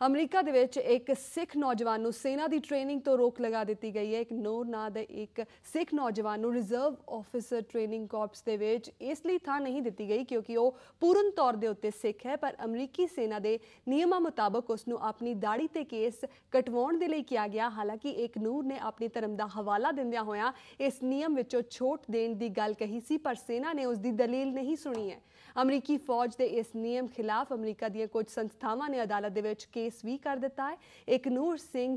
America ਦੇ ਵਿੱਚ ਇੱਕ ਸਿੱਖ ਨੌਜਵਾਨ ਨੂੰ ਸੈਨਾ ਦੀ ਟ੍ਰੇਨਿੰਗ ਤੋਂ ਰੋਕ ਲਗਾ ਦਿੱਤੀ ਗਈ ਹੈ। ਇੱਕ ਨੂਰ ਨਾਂ ਦੇ ਇੱਕ ਸਿੱਖ ਨੌਜਵਾਨ ਨੂੰ ਰਿਜ਼ਰਵ ਆਫੀਸਰ ਟ੍ਰੇਨਿੰਗ ਕਾਰਪਸ ਦੇ ਵਿੱਚ ਇਸ ਲਈ ਥਾਂ ਨਹੀਂ ਦਿੱਤੀ ਗਈ ਕਿਉਂਕਿ ਉਹ ਪੂਰਨ ਤੌਰ ਦੇ ਉੱਤੇ ਸਿੱਖ ਹੈ, ਪਰ ਅਮਰੀਕੀ ਸੈਨਾ ਦੇ ਨਿਯਮਾਂ ਮੁਤਾਬਕ ਉਸ ਨੂੰ ਆਪਣੀ ਦਾੜੀ ਤੇ ਕੇਸ ਕਟਵਾਉਣ ਦੇ ਲਈ ਕਿਹਾ ਗਿਆ। ਹਾਲਾਂਕਿ ਇੱਕ ਨੂਰ ਨੇ ਆਪਣੀ ਧਰਮ ਦਾ ਹਵਾਲਾ ਦਿੰਦਿਆਂ ਹੋਇਆਂ ਇਸ ਨਿਯਮ ਵਿੱਚੋਂ ਛੋਟ ਦੇਣ ਦੀ ਗੱਲ ਕਹੀ ਸੀ, ਪਰ ਸੈਨਾ ਨੇ ਉਸ ਦੀ ਦਲੀਲ ਨਹੀਂ ਸੁਣੀ ਹੈ। ਅਮਰੀਕੀ ਫੌਜ ਦੇ ਇਸ ਨਿਯਮ ਖਿਲਾਫ ਅਮਰੀਕਾ ਦੀਆਂ ਕੁਝ ਸੰਸਥਾਵਾਂ ਨੇ ਅਦਾਲਤ ਦੇ ਵਿੱਚ ਕੇਸ ਵੀ ਕਰ ਦਿੱਤਾ ਹੈ। ਇੱਕ ਸਿੰਘ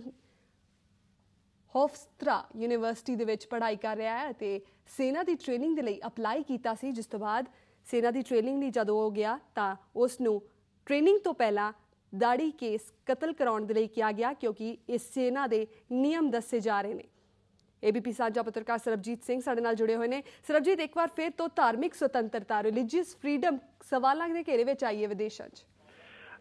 ਹੋਫਸਟਰਾ ਯੂਨੀਵਰਸਿਟੀ ਦੇ ਵਿੱਚ ਪੜ੍ਹਾਈ ਕਰ ਰਿਹਾ ਹੈ ਅਤੇ ਸੈਨਾ ਦੀ ਟ੍ਰੇਨਿੰਗ ਦੇ ਲਈ ਅਪਲਾਈ ਕੀਤਾ ਸੀ। ਜਿਸ ਤੋਂ ਬਾਅਦ ਸੈਨਾ ਦੀ ਟ੍ਰੇਨਿੰਗ ਲਈ ਜਦੋਂ ਉਹ ਗਿਆ ਤਾਂ ਉਸ ਨੂੰ ਟ੍ਰੇਨਿੰਗ ਤੋਂ ਪਹਿਲਾਂ ਦਾੜੀ ਕੇਸ ਕਤਲ ਕਰਾਉਣ ਦੇ ਲਈ ਕਿਹਾ ਗਿਆ ਕਿਉਂਕਿ ਇਸ ਸੈਨਾ ਦੇ ਨਿਯਮ ਦੱਸੇ ਜਾ ਰਹੇ ਨੇ। ਏਬੀਪੀ ਸਾਂਝਾ ਪੱਤਰਕਾਰ ਸਰਬਜੀਤ ਸਿੰਘ ਸਾਡੇ ਨਾਲ ਜੁੜੇ ਹੋਏ ਨੇ। ਸਰਬਜੀਤ, ਇੱਕ ਵਾਰ ਫਿਰ ਤੋਂ ਧਾਰਮਿਕ, ਸੁਤੰਤਰਤਾ ਰਿਲੀਜੀਅਸ ਫਰੀडम ਸਵਾਲਾਂ ਦੇ ਘੇਰੇ ਵਿੱਚ ਆਈ ਹੈ ਵਿਦੇਸ਼ਾਂ 'ਚ।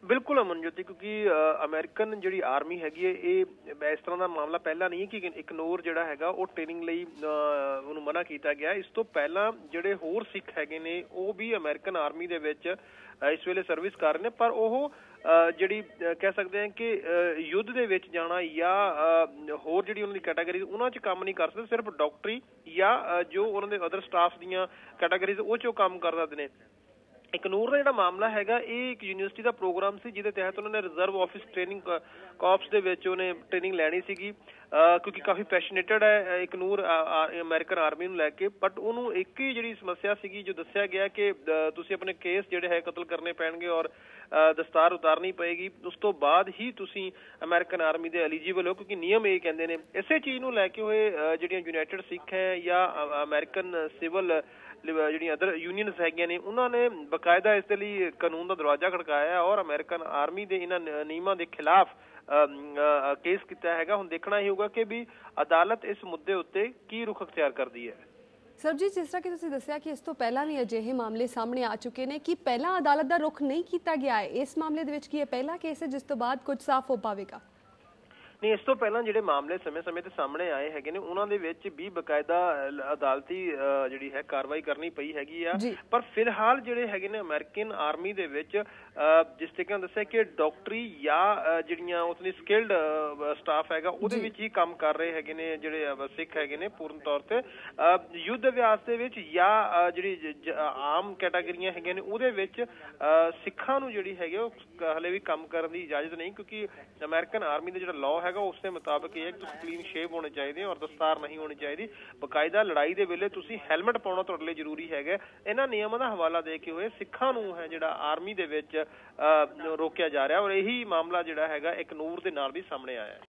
ਬਿਲਕੁਲ ਅਮਨਜੋਤੀ ਕਿਉਂਕਿ ਅਮਰੀਕਨ ਜਿਹੜੀ ਆਰਮੀ ਹੈਗੀ ਹੈ, ਇਹ ਇਸ ਤਰ੍ਹਾਂ ਦਾ ਮਾਮਲਾ ਪਹਿਲਾਂ ਨਹੀਂ ਕਿ ਇਗਨੋਰ ਜਿਹੜਾ ਹੈਗਾ, ਉਹ ਟ੍ਰੇਨਿੰਗ ਲਈ ਉਹਨੂੰ ਮਨਾ ਕੀਤਾ ਗਿਆ। ਇਸ ਤੋਂ ਪਹਿਲਾਂ ਜਿਹੜੇ ਹੋਰ ਸਿੱਖ ਹੈਗੇ ਨੇ, ਉਹ ਵੀ ਅਮਰੀਕਨ ਆਰਮੀ ਦੇ ਵਿੱਚ ਇਸ ਵੇਲੇ ਸਰਵਿਸ ਕਰ ਰਹੇ ਨੇ। ਪਰ ਉਹ ਜਿਹੜੀ ਕਹਿ ਸਕਦੇ ਹਾਂ ਕਿ ਯੁੱਧ ਦੇ ਵਿੱਚ ਜਾਣਾ ਜਾਂ ਹੋਰ ਜਿਹੜੀ ਉਹਨਾਂ ਦੀ ਕੈਟਾਗਰੀ ਉਹਨਾਂ 'ਚ ਕੰਮ ਨਹੀਂ ਕਰ ਸਕਦੇ, ਸਿਰਫ ਡਾਕਟਰੀ ਜਾਂ ਜੋ ਉਹਨਾਂ ਦੇ ਅਦਰ ਸਟਾਫ ਦੀਆਂ ਕੈਟਾਗਰੀਜ਼ ਉਹ ਚ ਕੰਮ ਕਰ ਸਕਦੇ ਨੇ। ਇੱਕ ਦਾ ਜਿਹੜਾ ਮਾਮਲਾ ਹੈਗਾ, ਇਹ ਇੱਕ ਯੂਨੀਵਰਸਿਟੀ ਦਾ ਪ੍ਰੋਗਰਾਮ ਸੀ, ਜਿਹਦੇ ਤਹਿਤ ਉਹਨਾਂ ਨੇ ਰਿਜ਼ਰਵ ਆਫਿਸ ਟ੍ਰੇਨਿੰਗ ਕਾਰਪਸ ਦੇ ਵਿੱਚ ਉਹਨੇ ਟ੍ਰੇਨਿੰਗ ਲੈਣੀ ਸੀਗੀ। ਕਿਉਂਕਿ ਕਾਫੀ ਪੈਸ਼ਨੇਟਡ ਹੈ ਇੱਕ ਨੂਰ ਅਮਰੀਕਨ ਆਰਮੀ ਨੂੰ ਲੈ ਕੇ ਬਟ ਉਹਨੂੰ ਇੱਕ ਹੀ ਜਿਹੜੀ ਸਮੱਸਿਆ ਸੀਗੀ, ਜੋ ਦੱਸਿਆ ਗਿਆ ਕਿ ਤੁਸੀਂ ਆਪਣੇ ਕੇਸ ਜਿਹੜੇ ਹੈ ਕਤਲ ਕਰਨੇ ਪੈਣਗੇ ਔਰ ਦਸਤਾਰ ਉਤਾਰਨੀ ਪਏਗੀ, ਉਸ ਤੋਂ ਬਾਅਦ ਹੀ ਤੁਸੀਂ ਅਮਰੀਕਨ ਆਰਮੀ ਦੇ ਐਲੀਜੀਬਲ ਹੋ, ਕਿਉਂਕਿ ਨਿਯਮ ਇਹ ਕਹਿੰਦੇ ਨੇ। ਇਸੇ ਚੀਜ਼ ਨੂੰ ਲੈ ਕੇ ਹੋਏ ਜਿਹੜੀਆਂ ਯੂਨਾਈਟਿਡ ਸਿੱਖ ਹੈ ਜਾਂ ਅਮਰੀਕਨ ਸਿਵਲ ਜਿਹੜੀਆਂ ਅਦਰ ਯੂਨੀਅਨਸ ਹੈਗੀਆਂ ਨੇ, ਉਹਨਾਂ ਨੇ ਬਕਾਇਦਾ ਇਸ ਦੇ ਲਈ ਕਾਨੂੰਨ ਦਾ ਦਰਵਾਜ਼ਾ ਖੜਕਾਇਆ ਔਰ ਅਮਰੀਕਨ ਆਰਮੀ ਦੇ ਇਹਨਾਂ ਨਿਯਮਾਂ ਦੇ ਖਿਲਾਫ ਕੇਸ ਕੀਤਾ ਹੈਗਾ। ਹੁਣ ਦੇਖਣਾ ਹੀ ਹੋਊਗਾ ਕਿ ਵੀ ਅਦਾਲਤ ਇਸ ਮੁੱਦੇ ਉੱਤੇ ਕੀ ਰੁਖ ਅਖਤਿਆਰ ਕਰਦੀ ਹੈ? ਸਰਬਜੀਤ ਜਿਸ ਤਰ੍ਹਾਂ ਕਿ ਤੁਸੀਂ ਦੱਸਿਆ ਕਿ ਇਸ ਤੋਂ ਪਹਿਲਾਂ ਵੀ ਅਜਿਹੇ ਮਾਮਲੇ ਸਾਹਮਣੇ ਆ ਚੁੱਕੇ ਨੇ ਕਿ ਪਹਿਲਾਂ ਅਦਾਲਤ ਦਾ ਰੁਖ ਨਹੀਂ ਕੀਤਾ ਗਿਆ ਹੈ। ਇਸ ਮਾਮਲੇ ਦੇ ਵਿੱਚ ਕੀ ਇਹ ਪਹਿਲਾ ਕੇਸ ਹੈ, ਜਿਸ ਤੋਂ ਬਾਅਦ ਕੁਝ ਸਾਫ਼ ਹੋ ਪਾਵੇਗਾ? ਨਹੀਂ ਇਸ ਤੋਂ ਪਹਿਲਾਂ ਜਿਹੜੇ ਮਾਮਲੇ ਸਮੇਂ-ਸਮੇਂ ਤੇ ਸਾਹਮਣੇ ਆਏ ਹੈਗੇ ਨੇ ਉਹਨਾਂ ਦੇ ਵਿੱਚ ਵੀ ਬਕਾਇਦਾ ਅਦਾਲਤੀ ਜਿਹੜੀ ਹੈ ਕਾਰਵਾਈ ਕਰਨੀ ਪਈ ਹੈਗੀ ਆ। ਪਰ ਫਿਲਹਾਲ ਜਿਹੜੇ ਹੈਗੇ ਨੇ ਅਮਰੀਕਨ ਆਰਮੀ ਦੇ ਵਿੱਚ ਜਿਸ ਤਰੀਕੇ ਨਾਲ ਦੱਸਿਆ ਕਿ ਡਾਕਟਰੀ ਜਾਂ ਜਿਹੜੀਆਂ ਉਤਨੀ ਸਕਿਲਡ ਸਟਾਫ ਹੈਗਾ ਉਹਦੇ ਵਿੱਚ ਹੀ ਕੰਮ ਕਰ ਰਹੇ ਹੈਗੇ ਨੇ ਜਿਹੜੇ ਸਿੱਖ ਹੈਗੇ ਨੇ ਪੂਰਨ ਤੌਰ ਤੇ। ਯੁੱਧ ਅਭਿਆਸ ਦੇ ਵਿੱਚ ਜਾਂ ਜਿਹੜੀ ਆਮ ਕੈਟਾਗਰੀਆਂ ਹੈਗੀਆਂ ਨੇ ਉਹਦੇ ਵਿੱਚ ਸਿੱਖਾਂ ਨੂੰ ਜਿਹੜੀ ਹੈਗੇ ਉਹ ਹਲੇ ਵੀ ਕੰਮ ਕਰਨ ਦੀ ਇਜਾਜ਼ਤ ਨਹੀਂ ਕਿਉਂਕਿ ਅਮਰੀਕਨ ਆਰਮੀ ਦਾ ਜਿਹੜਾ ਲਾਅ ਹੈਗਾ, ਉਸ ਮੁਤਾਬਕ ਇਹ ਹੈ ਕਿ ਤੁਸੀਂ ਕਲੀਨ ਸ਼ੇਵ ਹੋਣੇ ਚਾਹੀਦੇ ਹੋ ਔਰ ਦਸਤਾਰ ਨਹੀਂ ਹੋਣੀ ਚਾਹੀਦੀ। ਬਕਾਇਦਾ ਲੜਾਈ ਦੇ ਵੇਲੇ ਤੁਸੀਂ ਹੈਲਮਟ ਪਾਉਣਾ ਤੁਹਾਡੇ ਲਈ ਜ਼ਰੂਰੀ ਹੈਗਾ। ਇਹਨਾਂ ਨਿਯਮਾਂ ਦਾ ਹਵਾਲਾ ਦੇ ਕੇ ਹੋਏ ਸਿੱਖਾਂ ਨੂੰ ਹੈ ਜਿਹੜਾ ਆਰਮੀ ਦੇ ਵਿੱਚ ਰੋਕਿਆ ਜਾ ਰਿਹਾ ਔਰ ਇਹੀ ਮਾਮਲਾ ਜਿਹੜਾ ਹੈਗਾ ਇੱਕ ਨੂਰ ਦੇ ਨਾਲ ਵੀ ਸਾਹਮਣੇ ਆਇਆ ਹੈ।